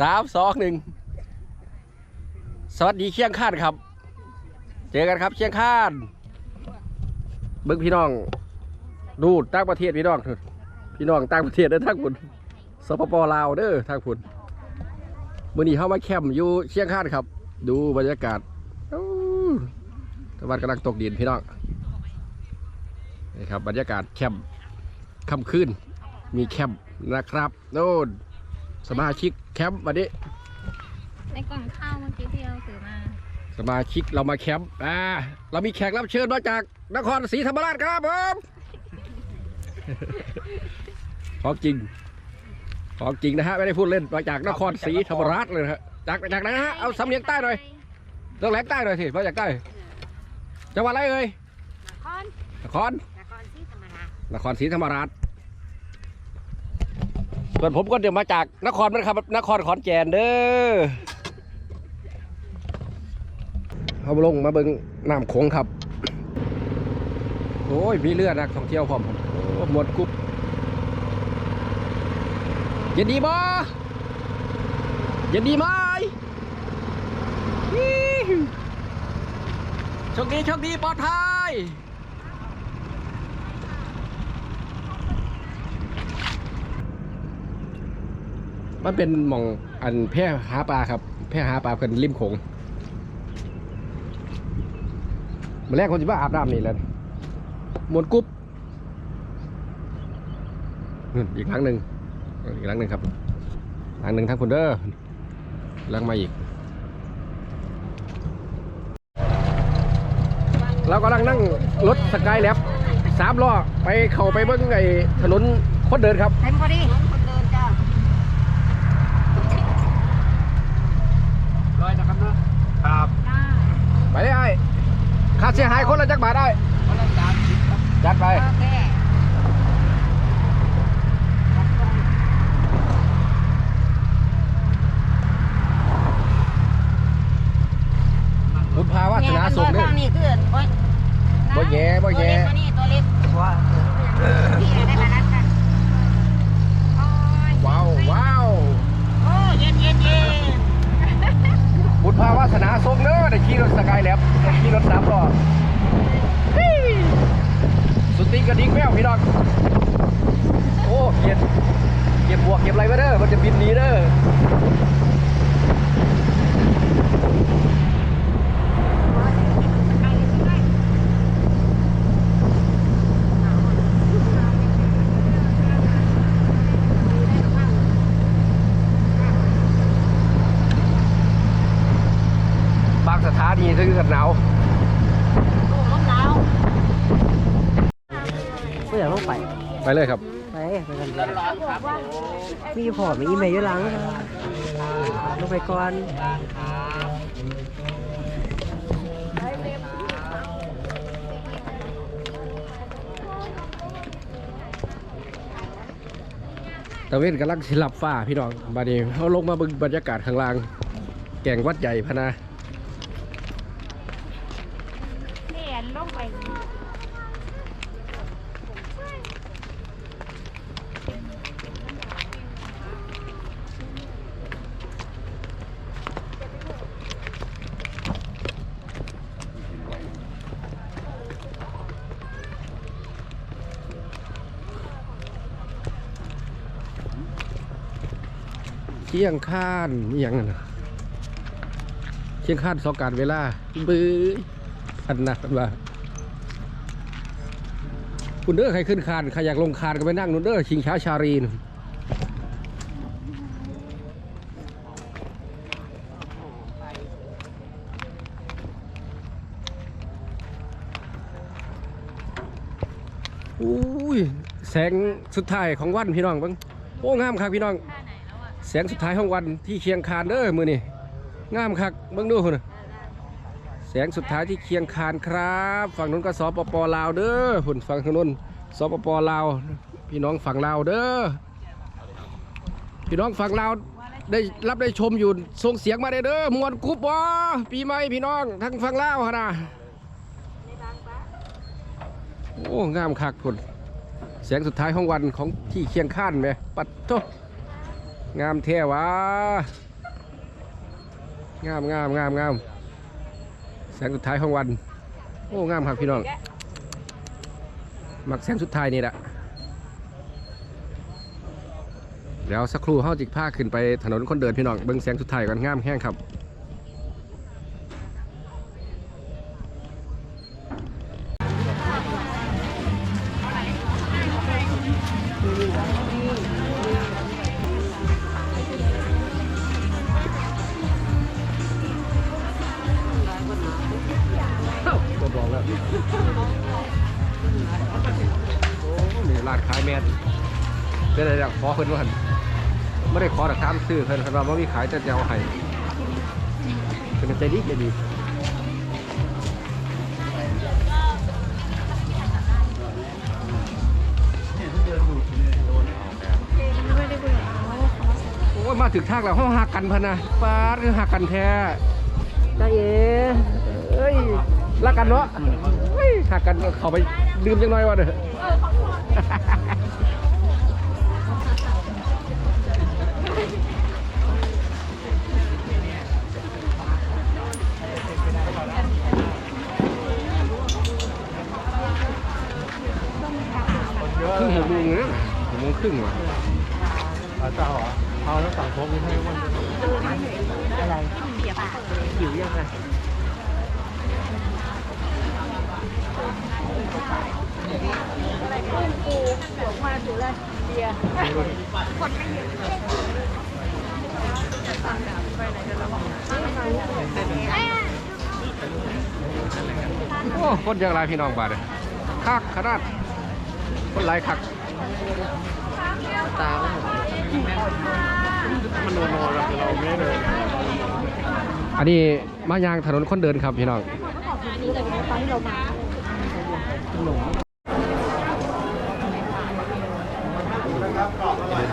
สามสองหนึ่งสวัสดีเชียงคานครับ เจอกันครับเชียงคานเบิ้งพี่น้อง ดูต่างประเทศพี่น้องเถอะพี่น้องต่างประเทศเด้อทางคุณสปปลาวเด้อทางคุณมื่อนี้เข้ามาแคมป์อยู่เชียงคานครับ ดูบรรยากาศตะวันกำลังตกดินพี่น้องนี่ครับบรรยากาศแคมป์ค่ำคืนมีแคมป์นะครับโน่น สมาชิกแคมป์วันนี้ในกล่องข้าวเมื่อกี้ที่เราถือมาสมาชิกเรามาแคมป์อ่าเรามีแขกรับเชิญมาจากนครศรีธรรมราชครับผมของจริงของจริงนะฮะไม่ได้พูดเล่นมาจากนครศรีธรรมราชเลยนะฮะจากจากไหนนะฮะเอาสำเนียงใต้หน่อยเรื่องแหลงใต้หน่อยสิมาจากใต้จังหวัดอะไรเอ่ยคอนนครนครศรีธรรมราชนครศรีธรรมราช ส่วนผมก็เดี๋ยวมาจากนครนะครับ นครขอนแก่นเด้อเอาลงมาเบิงน้ำโขงครับ โอ้ย มีเรือดนักท่องเที่ยวพร้อมหมดกุ๊บเย็นดีบ่เย็นดีไหมโชคดีโชคดีปลอดภัย มันเป็นหมองอันแพร่หาปลาครับ แพร่หาปลาเพิ่นริมโขงมาแรกคนจะว่าอาบน้ำนี่แหล้วหมดกุ๊บอีกครั้งหนึ่งอีกครั้งหนึ่งครับครั้งหนึ่งทั้งคนเด้อลังมาอีกเรากำลังนั่งรถสกายแล็บสามล้อไปเข้าไปเบิ้งไอ้ถนนคนเดินครับเต็มพอดีคนเดินจ้า ร้อยนะครับเนาะครับ ไปเลยไอ้ค่า เสียหายคนละจักบาทได้ คนละสามสิบครับจัดไป โอเค บุญพาวาสนาส่ง เนี่ เด้ ย อ นี่คือโอ๊ย บ่แย่บ่แย่ ตัวเล็กตัวนี้ตัวเล็ก ว่า พี่ได้มานัดกันโอ้ย ว้าวว้าว โอ้เย็นเย็นเย็น บุญพาวาสนาส่งเด้อได้ขี่รถสกายแลบได้ขี่รถสามล้อฮิ้วสุดติงกระดิ่งแมวพี่น้องโอ้เก็บเก็ บบวกเก็บอะไรไว้เด้อมันจะบินหนีเด้อบางสถานีถึงกับหนาวลูกล้มหนาวเพื่อลงไป ไปเลยครับไปไปกัน มีพอมีอีเมลยหลังลงไปก่อนตะเวนกำลังสิหลับฟ้าพี่น้องบาดนี้เขาลงมาบึงบรรยากาศข้างล่าง แก่งวัดใหญ่พะนะ เปลี่ยนลงไป เที่ ยงข้านอหย่างนั้นน่ะเที่ยงข้านสอการเวลาบื้อพันนะพันว่าคุณเด้อใครขึ้นคานใครอยากลงคานก็ไปนั่งนู่นเด้อชิงช้าชารีนอุ้ยแสงสุดท้ายของวันพี่น้องเบังโอ้งามครับพี่น้อง ทาน แสงสุดท้ายของวันที่เคียงคานเด้อมือนี่งามคักเบิ่งดูพุ่นนะแสงสุดท้ายที่เคียงคานครับ ฝั่งนู้นก็สปปลาวเด้อพุ่นฝั่งทางนู้นสปปลาว พี่น้องฝั่งลาวเด้อพี่น้องฝั่งลาวได้รับได้ชมอยู่ส่งเสียงมาได้เด้อมวนกรุบวะปีใหม่พี่น้องทั้งฝั่งลาวนะโอ้งามคักพุ่นแสงสุดท้ายของวันของที่เคียงคานไหมปัดโต งามแท้วะงามงามงามงามแสงสุดท้ายของวัน โอ้งามครับพี่น้องมักแสงสุดท้ายนี่แหละเดี๋ยวสักครู่เฮาจิกผ้าขึ้นไปถนนคนเดินพี่น้องเบิ้งแสงสุดท้ายก่อนงามแห้งครับ เพิ่นว่าหันไม่ได้ขอแต่ถามซื้อเพิ่นเพิ่นว่าบ่มีขายแต่จะเอาให้เพิ่นก็ใจดีใจดีโอ้ยมาถึงทางแล้วห้องหักกันพะนะปาคือหักกันแท้จ้าเอ๋เอ้ยรักกันเนาะเฮ้ยหักกันเขาไปดื่มจังน้อยวะเด้อ ครึ่งหกโมงเลยนะหกโมงครึ่งว่ะอาเจ้าเหรอเอาแล้วสั่งพกนี่ให้มันอะไรหิวยังไงียคนไม่เยอะโอ้คนยังไรพี่น้องบาดเลยคักขนาดคนไรคักตามันโนโนแล้วเราไม่เลยอันนี้มายางถนนคนเดินครับพี่น้องนะครับ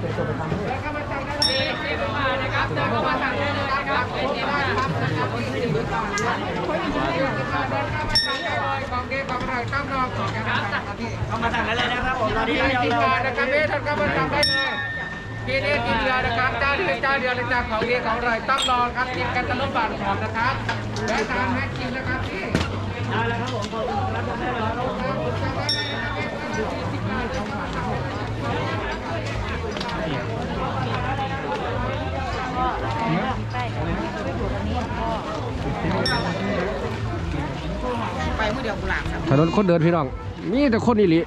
เชิญครับร้อนๆนะครับทีมงานนะครับเบสท่านก็มาทำได้เลยทีนี้ทีมเรือนะครับจ้าเรือเจ้าเรือเลยจากของดียของอร่อยต้องรอครับทีมกันตะลุมบาทของนะครับและตามแม็กกินนะครับพี่ได้แล้วครับผมขอบคุณครับได้แล้ว ถนนคนเดินพี่น้องนี่แต่คนอีหลี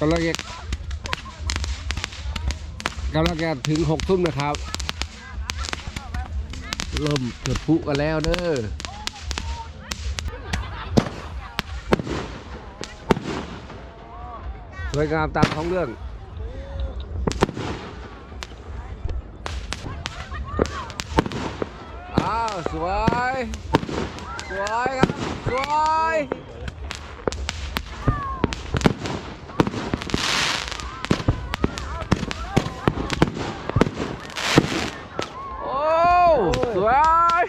กำลังจะกำลังจะถึงหกทุ่มนะครับ เริ่มจุดพุกันแล้วเด้อสวยงามตามท้องเรื่องอ้าวสวย สวยครับ สวยโอ้สวย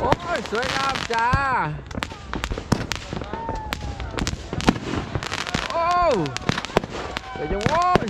โอ้ยสวยงามจ้าโอ้เดี๋ยวจะโว้ย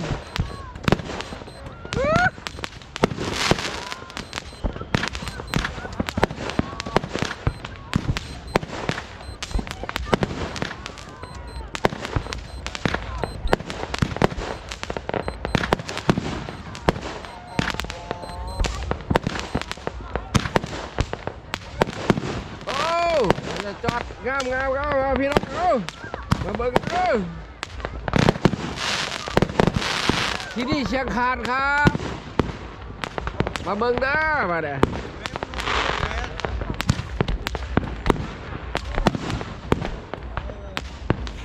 โอ้จะจอดงามงามงามงามพี่น้องเอ้ามา เบิ้งเอ้าที่นี่เชียงคานครับ มาเบิ้งเด้อมาเด้อ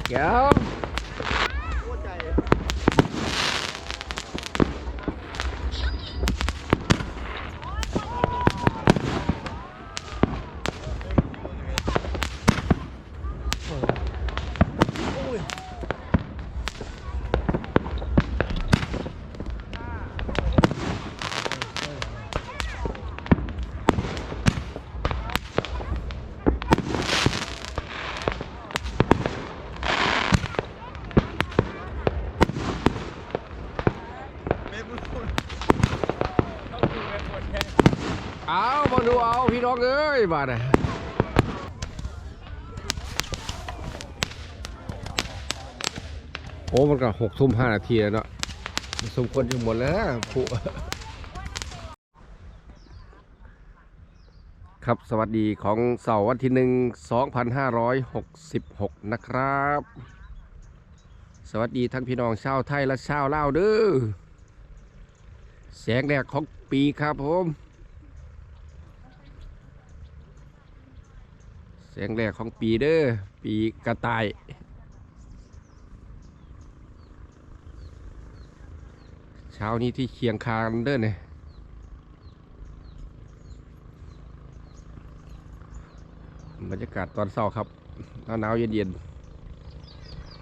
เดี๋ยว เอามาดูเอา พี่น้องเอ้ยมาเด้อโอ้ มันก็หกทุ่มห้านาทีแล้วเนาะสมควรจะหมดแล้วผู้ครับสวัสดีของเสาร์วันที่หนึ่งสองพันห้าร้อยหกสิบหกนะครับ สวัสดีทั้งพี่น้องชาวไทยและชาวลาวเด้อแสงแรกของปีครับผม แสงแรกของปีเด้อ ปีกระต่าย เช้านี้ที่เคียงคานเด้อเนี่ยบรรยากาศตอนเช้าครับหนาวเย็น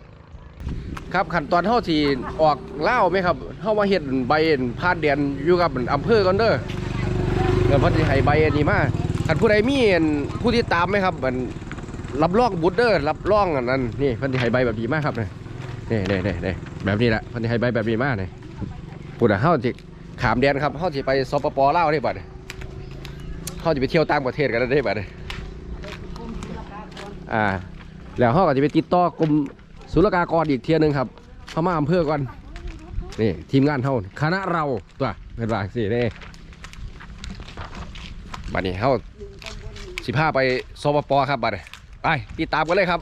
ๆครับขั้นตอนเท่าที่ออกเล่าไหมครับเท่ามาเห็ดใบพาดเดียนอยู่กับอำเภอก่อนเด้อเดี๋ยวเพอดีให้ใบอันนี้มา ขันผู้ใดมีผู้ที่ตามไหมครับมันรับรองบุตเดอร์รับรองอันนั้นนี่เพันธิให้ใบแบบดีมากครับเนี่ยนี่นี่นี่นี่แบบนี้แหละเพันธิให้ใบแบบดีมากเลยพูดอะเฮาจิขามแดนครับเฮาจิไปสปปลาวได้บัดเฮาจะไปเที่ยวต่างประเทศกันได้บัดอ่าแล้วเฮาก็จะไปติดต่อกรมศุลกากรอีกเที่ยนึงครับเข้ามาอำเภอก่อนนี่ทีมงานเฮาคณะเราตัวเป็นว่าสิเด้บัดนี้เฮา สิพาไปสปปครับบัดไปติดตามกันเลยครับ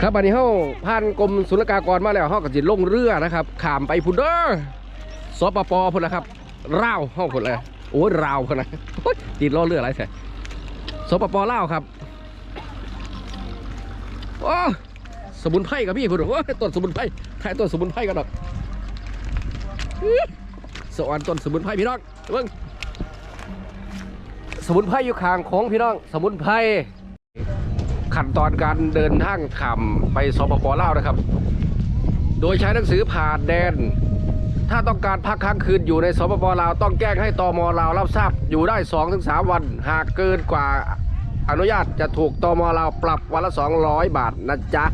ครับบัดนี้เฮาผ่านกรมศุลกากรมาแล้วเฮาก็สิลงเรือนะครับข้ามไปพุ่นเด้อสปปพุ่นะครับราวเฮาพุ่นเลยโอ้ยราวพุ่นนะโอ้ยติดล้อเรืออะไรแท้สปปลาวครับโอ้สมุนไพรกับพี่พุ่นโอ้ต้นสมุนไพรถ่ายต้นสมุนไพรกันดอกสวรรค์ต้นสมุนไพรพี่น้องเบิ่ง มุนไพรอยู่ข้างโค้งพี่น้อง สมุนไพรขั้นตอนการเดินทางข้ามไปสปปลาวนะครับ โดยใช้หนังสือผ่านแดน ถ้าต้องการพักค้างคืนอยู่ในสปปลาวต้องแจ้งให้ตมลาวรับทราบอยู่ได้ 2-3 วัน หากเกินกว่าอนุญาตจะถูกตมลาวปรับวันละ 200 บาทนะจ๊ะ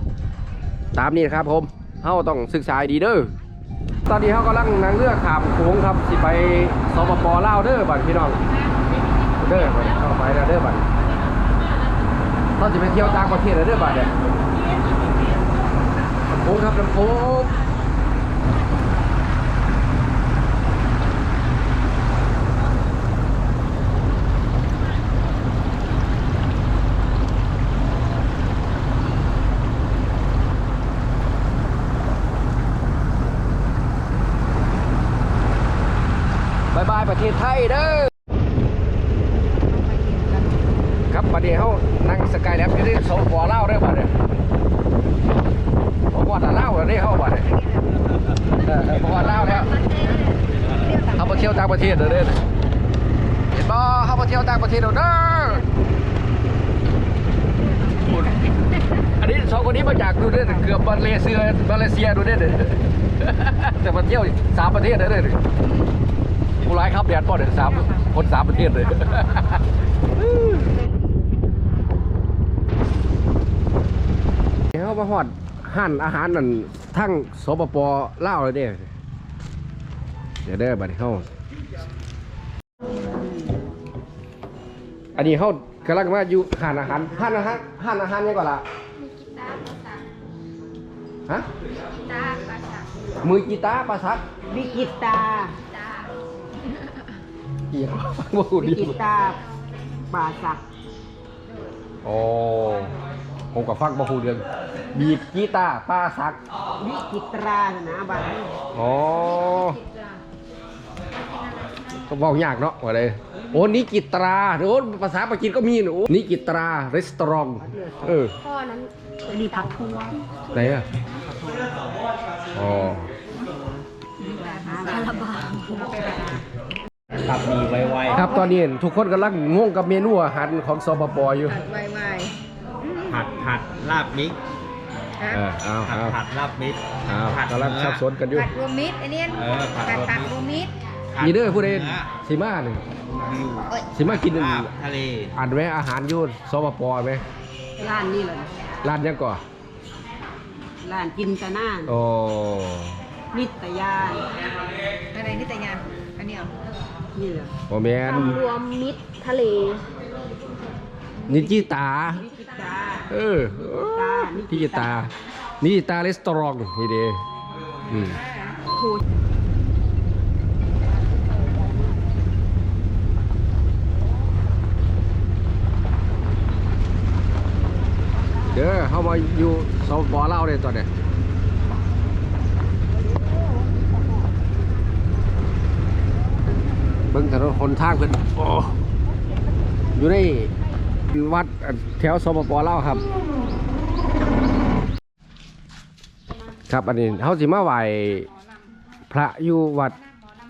ตามนี้นะครับผมเฮาต้องศึกษาดีเด้อตอนนี้เขากำลังนั่งเรือขามโค้งครับสิไปสปปลาวเด้อบัดพี่น้อง เด้อบัดนี้เข้าไปแล้วเด้อบัดนี้เราจะไปเที่ยวต่างประเทศแล้วเด้อบัดเนี่ยโค้งครับลำโค้งบายบายประเทศไทยเด้อ ซียดูเด้อแต่มาเที่ยวสามประเทศเด้เด้อผู้ร้ายครับแดดบ่เด้อสามคนสามประเทศเลยเขามาหอดหั่นอาหารนั่นทั้งสปปลาเลยเด้เดี๋ยวเด้บัดนี้เข้าอันนี้เขากำลังมาอยู่หั่นอาหารหั่นอาหารหั่นอาหารยังก่อนละ ฮะมือกีตาร์ปลาซักวิกิตาเกี่ยวว่าพูดวิดีกิตาป่าสักโอ้ผมกับฟังบ่พูดเรื่องบีบกีตาร์ปลาซักวิกิตรานะบ้านนี้อ๋อก็บอกยากเนาะว่าเลยโอ้นี่กิตราโอ้ภาษาปากีสก็มีนะโอ้นี่กิตรารีสตอรอง เออพ่อนั้นมีผักทัวไหนอะ อ๋อคาราบาวตับมีไวครับตอนนี้ทุกคนกำลังงงกับเมนูอาหารของสปปอยู่ไวไวๆผัดผัดลาบมิกเออเอาผัดเอาผัดลาบมิกเอาผัดกำลังเนื้อ สับสนกันอยู่ผัดรวมมิตรอันนี้เออผัดผัดรวมมิตรผักรวมมิตรมีเด้อผู้ใดเนื้อสิมาหนึ่งวิวเอ้ยสิมากินลาบทะเลอ่านไหมอาหารอยูสปปไหมร้านนี่เลยร้านยังก่อน ร้านจินตนาโอ้นิตยาอะไรนี่แต่ยานอันนี้เหรอนี่เลยโอแมนรวมมิตรทะเล นิจิตาวิกิตาเออตานิจิตา นิจิตารีสตอรองนี่เด้อืม เด้อเขามาอยู่สปปลาเลยตอนเนี้ยเบิ่งถนนหนทางเพิ่นโอ้อยู่ในวัดแถวสปปลาครับ ครับอันนี้เขาสิมาไหวพระอยู่วัด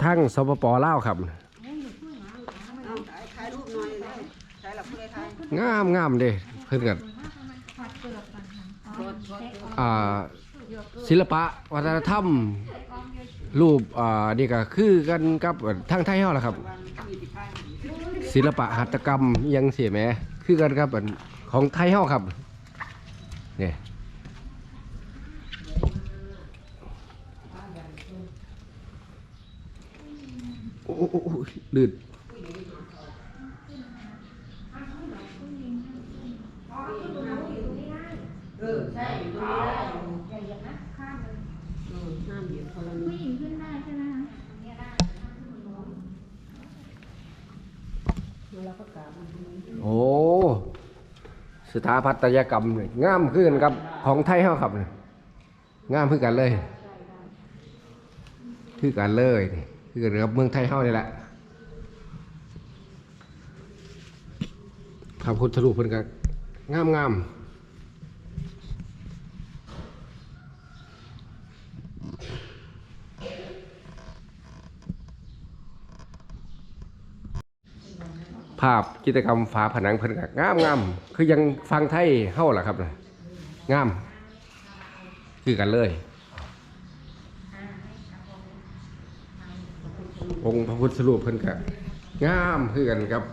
ทั้งสปปลาวครับถ่ายรูปหน่อยเลยใช้หลับงามงามเด้เพิ่อนกัน อ่าศิลปะวัฒนธรรม รูปอ่านี่ก็คือกันกับทางไทยเฮาล่ะครับ ศิลปะหัตถกรรมอิหยังเสียแหมคือกันครับอันของไทยเฮาครับเนี่โอ้โอ้โอ้โอ้ลื่นำเย็นคนละนิด โอ้ สถาปัตยกรรมนี่งามขึ้นครับของไทยเฮาครับนี่งามขึ้นกันเลยขึ้นกันเลยนี่คือกันกับเมืองไทยเฮานี่แหละพระพุทธรูปเพิ่นก็งามงาม ภาพกิจกรรมฝาผนังเพิ่นก็งามงามคือยังฟังไทยเฮาล่ะครับนะงาม คือกันเลย องค์พระพุทธรูปเพิ่นก็งามคือกันครับ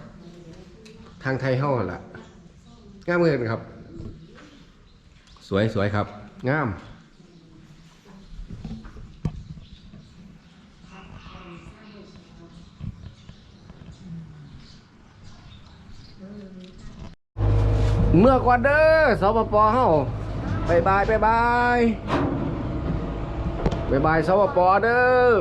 ทางไทยเฮาหั่นล่ะงามเหมือนกันครับ สวยสวยครับ งาม เมื่อก่อนเด้อสปปเฮาบายบายบายบายบายบายสปปเด้อ